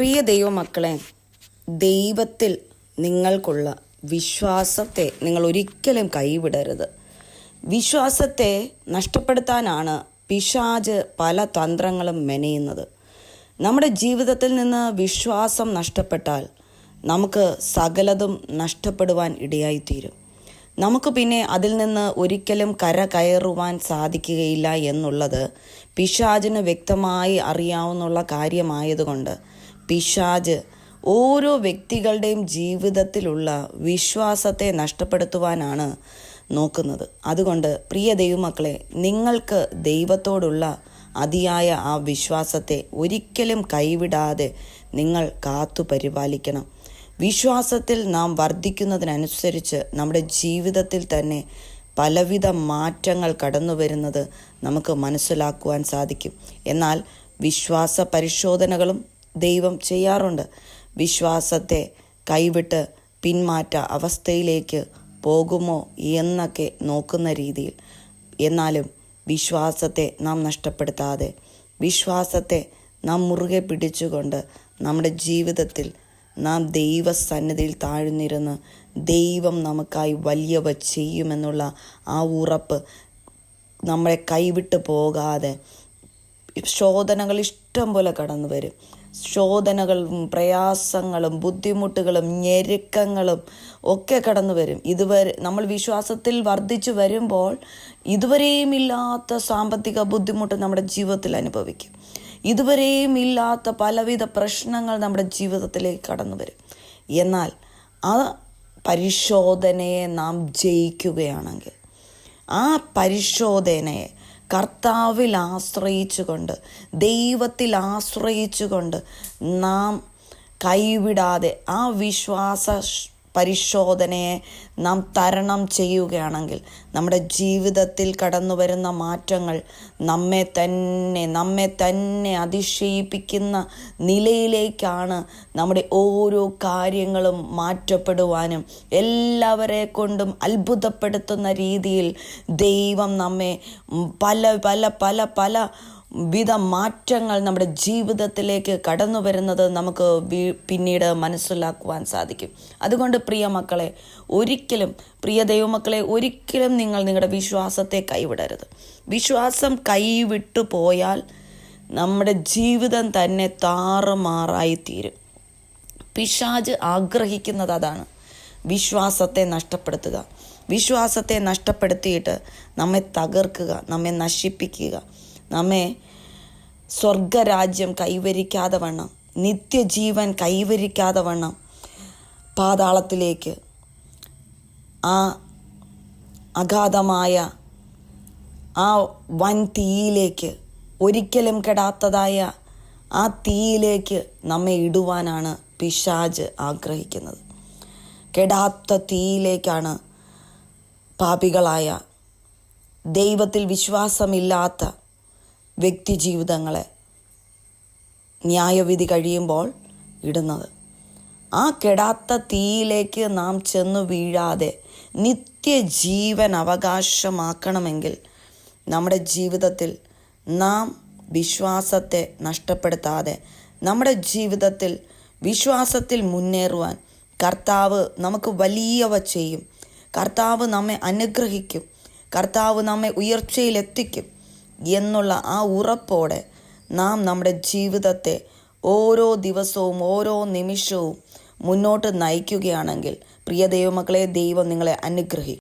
പ്രിയ ദൈവമക്കളെ ദൈവത്തിൽ നിങ്ങൾക്കുള്ള വിശ്വാസത്തെ നിങ്ങൾ ഒരിക്കലും കൈവിടരുത്. വിശ്വാസത്തെ നഷ്ടപ്പെടുത്താനാണ് പിശാജ് പല തന്ത്രങ്ങളും മെനയുന്നത്. നമ്മുടെ ജീവിതത്തിൽ നിന്ന് വിശ്വാസം നഷ്ടപ്പെട്ടാൽ നമുക്ക് സകലതും നഷ്ടപ്പെടുവാൻ ഇടയായിത്തീരും. നമുക്ക് പിന്നെ അതിൽ നിന്ന് ഒരിക്കലും കര കയറുവാൻ സാധിക്കുകയില്ല എന്നുള്ളത് പിശാജിന് വ്യക്തമായി അറിയാവുന്ന കാര്യമായതുകൊണ്ട് പിശാജ്. ഓരോ വ്യക്തികളുടെയും ജീവിതത്തിലുള്ള വിശ്വാസത്തെ നഷ്ടപ്പെടുത്തുവാനാണ് നോക്കുന്നത്. അതുകൊണ്ട് പ്രിയ ദൈവമക്കളെ നിങ്ങൾക്ക് ദൈവത്തോടുള്ള അതിയായ ആ വിശ്വാസത്തെ ഒരിക്കലും കൈവിടാതെ നിങ്ങൾ കാത്തു പരിപാലിക്കണം. വിശ്വാസത്തിൽ നാം വർദ്ധിക്കുന്നതിനനുസരിച്ച് നമ്മുടെ ജീവിതത്തിൽ തന്നെ പലവിധ മാറ്റങ്ങൾ കടന്നു വരുന്നത് നമുക്ക് മനസ്സിലാക്കുവാൻ സാധിക്കും. എന്നാൽ വിശ്വാസ പരിശോധനകളും ദൈവം ചെയ്യാറുണ്ട്. വിശ്വാസത്തെ കൈവിട്ട് പിന്മാറ്റ അവസ്ഥയിലേക്ക് പോകുമോ എന്നൊക്കെ നോക്കുന്ന രീതിയിൽ. എന്നാലും വിശ്വാസത്തെ നാം നഷ്ടപ്പെടുത്താതെ വിശ്വാസത്തെ നാം മുറുകെ പിടിച്ചുകൊണ്ട് നമ്മുടെ ജീവിതത്തിൽ നാം ദൈവസന്നിധിയിൽ താഴ്ന്നിരുന്ന് ദൈവം നമുക്കായി വലിയവ ചെയ്യുമെന്നുള്ള ആ ഉറപ്പ് നമ്മളെ കൈവിട്ട് പോകാതെ ശോധനകൾ ഇഷ്ടം പോലെ കടന്നു വരും ശോധനകളും പ്രയാസങ്ങളും ബുദ്ധിമുട്ടുകളും ഞെരുക്കങ്ങളും ഒക്കെ കടന്നു വരും. ഇതുവരെ നമ്മൾ വിശ്വാസത്തിൽ വർദ്ധിച്ചു വരുമ്പോൾ ഇതുവരെയും ഇല്ലാത്ത സാമ്പത്തിക ബുദ്ധിമുട്ട് നമ്മുടെ ജീവിതത്തിൽ അനുഭവിക്കും. ഇതുവരെയും ഇല്ലാത്ത പലവിധ പ്രശ്നങ്ങൾ നമ്മുടെ ജീവിതത്തിലേക്ക് കടന്നു വരും. എന്നാൽ ആ പരിശോധനയെ നാം ജയിക്കുകയാണെങ്കിൽ ആ പരിശോധനയെ കർത്താവിൽ ആശ്രയിച്ചുകൊണ്ട് ദൈവത്തിൽ ആശ്രയിച്ചുകൊണ്ട് നാം കൈവിടാതെ ആ വിശ്വാസ പരിശോധനയെ നാം തരണം ചെയ്യുകയാണെങ്കിൽ നമ്മുടെ ജീവിതത്തിൽ കടന്നു വരുന്ന മാറ്റങ്ങൾ നമ്മെ തന്നെ നമ്മെ തന്നെ അതിശയിപ്പിക്കുന്ന നിലയിലേക്കാണ് നമ്മുടെ ഓരോ കാര്യങ്ങളും മാറ്റപ്പെടുവാനും എല്ലാവരെ കൊണ്ടും അത്ഭുതപ്പെടുത്തുന്ന രീതിയിൽ ദൈവം നമ്മെ പല പല പല പല വിധ മാറ്റങ്ങൾ നമ്മുടെ ജീവിതത്തിലേക്ക് കടന്നു വരുന്നത് നമുക്ക് പിന്നീട് മനസ്സിലാക്കുവാൻ സാധിക്കും. അതുകൊണ്ട് പ്രിയ മക്കളെ ഒരിക്കലും പ്രിയ ദൈവമക്കളെ ഒരിക്കലും നിങ്ങൾ നിങ്ങളുടെ വിശ്വാസത്തെ കൈവിടരുത്. വിശ്വാസം കൈവിട്ടു പോയാൽ നമ്മുടെ ജീവിതം തന്നെ താറുമാറായി തീരും പിശാജ് ആഗ്രഹിക്കുന്നത് അതാണ്. വിശ്വാസത്തെ നഷ്ടപ്പെടുത്തുക. വിശ്വാസത്തെ നഷ്ടപ്പെടുത്തിയിട്ട് നമ്മെ തകർക്കുക നമ്മെ നശിപ്പിക്കുക. നമ്മെ സ്വർഗരാജ്യം കൈവരിക്കാതെ വണ്ണം. നിത്യജീവൻ കൈവരിക്കാതെ വണ്ണം. പാതാളത്തിലേക്ക് ആ അഗാധമായ ആ വൻ തീയിലേക്ക് ഒരിക്കലും കെടാത്തതായ ആ തീയിലേക്ക് നമ്മെ ഇടുവാനാണ് പിശാജ് ആഗ്രഹിക്കുന്നത്. കെടാത്ത തീയിലേക്കാണ് പാപികളായ ദൈവത്തിൽ വിശ്വാസമില്ലാത്ത വ്യക്തി ജീവിതങ്ങളെ ന്യായവിധി കഴിയുമ്പോൾ ഇടുന്നത്. ആ കെടാത്ത തീയിലേക്ക് നാം ചെന്നു വീഴാതെ നിത്യജീവൻ അവകാശമാക്കണമെങ്കിൽ നമ്മുടെ ജീവിതത്തിൽ നാം വിശ്വാസത്തെ നഷ്ടപ്പെടുത്താതെ നമ്മുടെ ജീവിതത്തിൽ വിശ്വാസത്തിൽ മുന്നേറുവാൻ കർത്താവ് നമുക്ക് വലിയവ ചെയ്യും. കർത്താവ് നമ്മെ അനുഗ്രഹിക്കും. കർത്താവ് നമ്മെ ഉയർച്ചയിലെത്തിക്കും. എന്നുള്ള ആ ഉറപ്പോടെ നാം നമ്മുടെ ജീവിതത്തെ ഓരോ ദിവസവും ഓരോ നിമിഷവും മുന്നോട്ട് നയിക്കുകയാണെങ്കിൽ പ്രിയ ദൈവമക്കളെ ദൈവം നിങ്ങളെ അനുഗ്രഹിക്കും